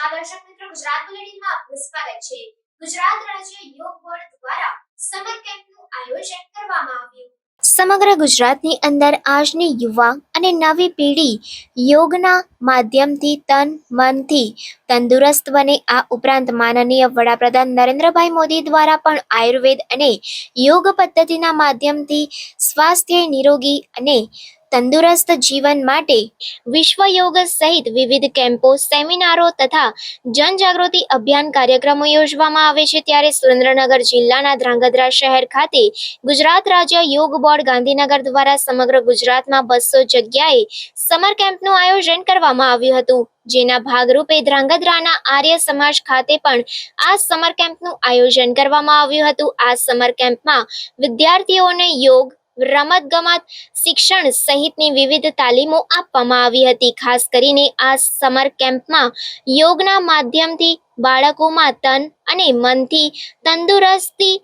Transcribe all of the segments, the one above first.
નમસ્કાર દર્શક મિત્રો, ગુજરાત બુલેટિનમાં આપનું સ્વાગત છે. ગુજરાત રાજ્ય યોગ બોર્ડ દ્વારા સમર કેમ્પનું આયોજન કરવામાં આવ્યું. સમગ્ર ગુજરાતની અંદર આજની યુવા અને નવી પેઢી યોગના માધ્યમથી તન, મનથી તંદુરસ્ત બને. આ ઉપરાંત માનનીય વડાપ્રધાન નરેન્દ્રભાઈ મોદી દ્વારા પણ આયુર્વેદ અને યોગ પદ્ધતિના માધ્યમથી સ્વાસ્થ્ય નિરોગી અને તંદુરસ્ત જીવન માટે વિશ્વ યોગ સહિત વિવિધ કેમ્પો, સેમિનારો તથા જનજાગૃતિ અભિયાન કાર્યક્રમો યોજવામાં આવે છે. ત્યારે સુરેન્દ્રનગર જિલ્લાના ધ્રાંગધ્રા શહેર ખાતે ગુજરાત રાજ્ય યોગ બોર્ડ ગાંધીનગર દ્વારા સમગ્ર ગુજરાતમાં બસો જગ્યાએ સમર કેમ્પનું આયોજન કરવામાં આવ્યું હતું. જેના ભાગરૂપે ધ્રાંગધ્રાના આર્ય સમાજ ખાતે પણ આ સમર કેમ્પનું આયોજન કરવામાં આવ્યું હતું. આ સમર કેમ્પમાં વિદ્યાર્થીઓને યોગ રમત ગમત શિક્ષણ સહિતની વિવિધ તાલીમો આપવામાં આવી હતી. ખાસ કરીને આ સમર કેમ્પમાં યોગના માધ્યમથી બાળકોમાં તન અને મનથી તંદુરસ્તી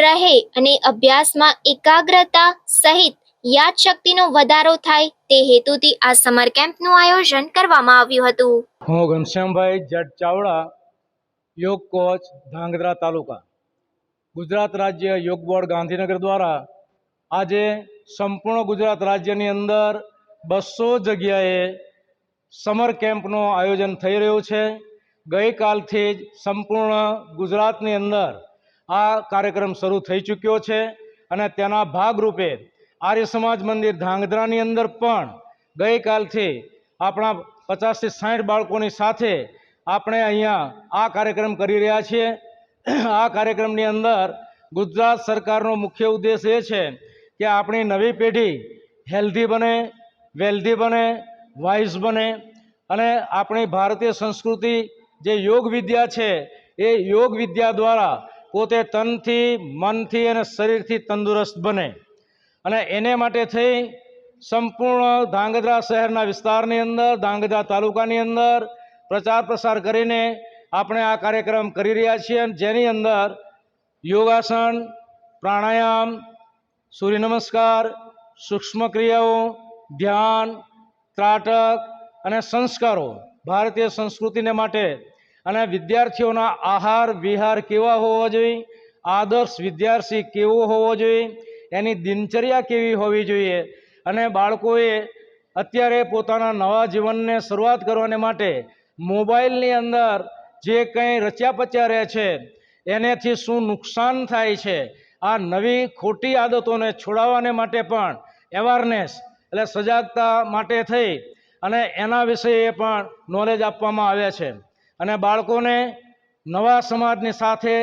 રહે અને અભ્યાસમાં એકાગ્રતા સહિત યાદશક્તિનો વધારો થાય તે હેતુથી આ સમર કેમ્પનું આયોજન કરવામાં આવ્યું હતું. હું ઘનશ્યામભાઈ જટ ચાવડા, યોગ કોચ, ધાંગધ્રા તાલુકા. ગુજરાત રાજ્ય યોગ બોર્ડ ગાંધીનગર દ્વારા આજે સંપૂર્ણ ગુજરાત રાજ્યની અંદર બસો જગ્યાએ સમર કેમ્પનું આયોજન થઈ રહ્યું છે. ગઈકાલથી જ સંપૂર્ણ ગુજરાતની અંદર આ કાર્યક્રમ શરૂ થઈ ચૂક્યો છે અને તેના ભાગરૂપે આર્ય સમાજ મંદિર ધાંગધ્રાની અંદર પણ ગઈકાલથી આપણા પચાસથી સાઠ બાળકોની સાથે આપણે અહીંયા આ કાર્યક્રમ કરી રહ્યા છીએ. આ કાર્યક્રમની અંદર ગુજરાત સરકારનો મુખ્ય ઉદ્દેશ એ છે કે આપણી નવી પેઢી હેલ્ધી બને વેલ્ધી બને વાઇઝ બને અને આપણી ભારતીય સંસ્કૃતિ જે યોગ વિદ્યા છે એ યોગ વિદ્યા દ્વારા પોતે તનથી, મનથી અને શરીરથી તંદુરસ્ત બને. અને એને માટે થઈ સંપૂર્ણ ધાંગધ્રા શહેરના વિસ્તારની અંદર, ધાંગધ્રા તાલુકાની અંદર પ્રચાર પ્રસાર કરીને આપણે આ કાર્યક્રમ કરી રહ્યા છીએ જેની અંદર યોગાસન, પ્રાણાયામ સૂર્ય નમસ્કાર સૂક્ષ્મ ક્રિયાઓ ધ્યાન, ત્રાટક અને સંસ્કારો ભારતીય સંસ્કૃતિને માટે અને વિદ્યાર્થીઓના આહાર, વિહાર કેવા હોવા જોઈએ? આદર્શ વિદ્યાર્થી કેવો હોવો જોઈએ? એની દિનચર્યા કેવી હોવી જોઈએ? અને બાળકોએ અત્યારે પોતાના નવા જીવનને શરૂઆત કરવાને માટે મોબાઈલની અંદર જે કંઈ રચ્યા પચ્યા રહે છે, એનેથી શું નુકસાન થાય છે? આ નવી ખોટી આદતોને છોડાવવાને માટે પણ એવારનેસ એટલે સજાગતા માટે થઈ અને એના વિશે પણ નોલેજ આપવામાં આવે છે. અને બાળકોને નવા સમાજની સાથે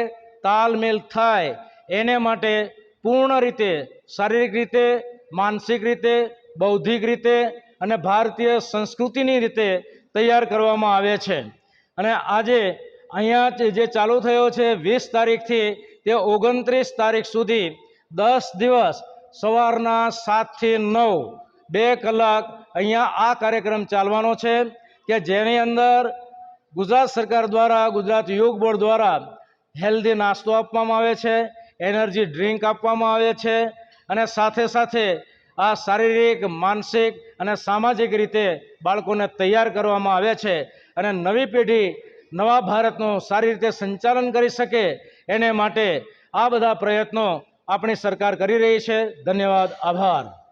તાલમેલ થાય એને માટે પૂર્ણ રીતે, શારીરિક રીતે, માનસિક રીતે, બૌદ્ધિક રીતે અને ભારતીય સંસ્કૃતિની રીતે તૈયાર કરવામાં આવે છે. અને આજે અહીંયા જે ચાલુ થયો છે વીસ તારીખથી તે ઓગણત્રીસ તારીખ સુધી દસ દિવસ સવારના સાતથી નવ બે કલાક અહીંયા આ કાર્યક્રમ ચાલવાનો છે કે જેની અંદર ગુજરાત સરકાર દ્વારા, ગુજરાત યોગ બોર્ડ દ્વારા હેલ્ધી નાસ્તો આપવામાં આવે છે, એનર્જી ડ્રિંક આપવામાં આવે છે અને સાથે સાથે આ શારીરિક, માનસિક અને સામાજિક રીતે બાળકોને તૈયાર કરવામાં આવે છે અને નવી પેઢી નવા ભારતનું સારી રીતે સંચાલન કરી શકે એને માટે આ બધા પ્રયત્નો આપણી સરકાર કરી રહી છે. ધન્યવાદ. આભાર.